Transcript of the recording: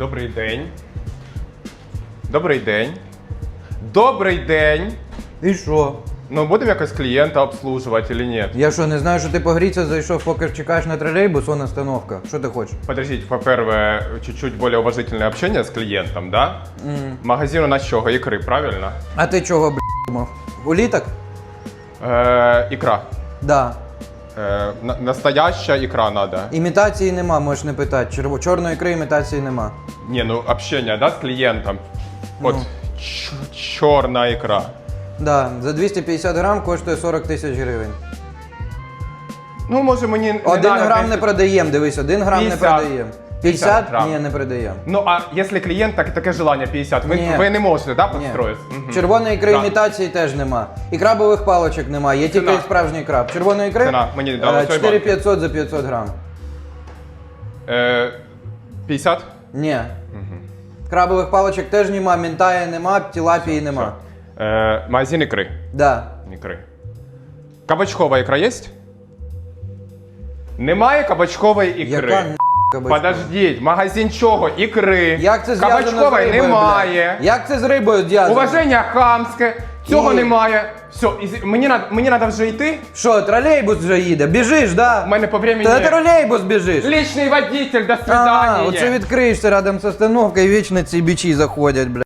Добрий день. Добрий день. Добрий день. І що? Ну, будемо якось клієнта обслужувати чи ні? Я що, не знаю, що ти погріться зайшов, поки чекаєш на тролейбус, он остановка. Що ти хочеш? Подождите, по-первое, чуть-чуть более уважительное общение с клиентом, да? Магазин у нас чого? Ікри, правильно? А ти чого, б***, думав? Уліток? Е, ікра. Да. Е, на- настояща ікра надо. Імітації нема, можеш не питати. Черво... Чорної ікри імітації нема. Не, ну общение, да, с клиентом. Вот Ну. ч- чорна ікра. Да, за 250 грам коштує 40 тисяч гривень. Ну, може мені Один надо грам не продаємо, дивись, один грам 50. не продаємо. 50 50? Ні, не продаємо. Ну, а якщо клієнт, так таке желання 50, ви, Ні. ви не можете, да, підстроїти? Мгм. Червоної ікри Да. імітації теж нема. І крабових палочок нема, є тільки Ціна. справжній краб. Червоної ікри Ціна. Мені дали е, той 4500 за 500 грам. Е, 50? Ні. Крабових палочок теж нема, мінтая нема, тілапії нема. Е, магазин ікри. Да. Ікри. Кабачкова ікра є? Немає кабачкової ікри. Яка? Подождіть, магазин чого? Ікри. Як це зв'язано з Кабачкової рибою, немає. блядь? Як це з рибою зв'язано? Уваження хамське. Цього І- немає. Все, із- мені надо, мені надо вже йти. Що, тролейбус вже їде? Біжиш, да? У мене по времени. Та тролейбус біжиш. Личний водитель, до А, свидания. оце відкриєшся рядом з остановкою і вічно ці бічі заходять, блядь.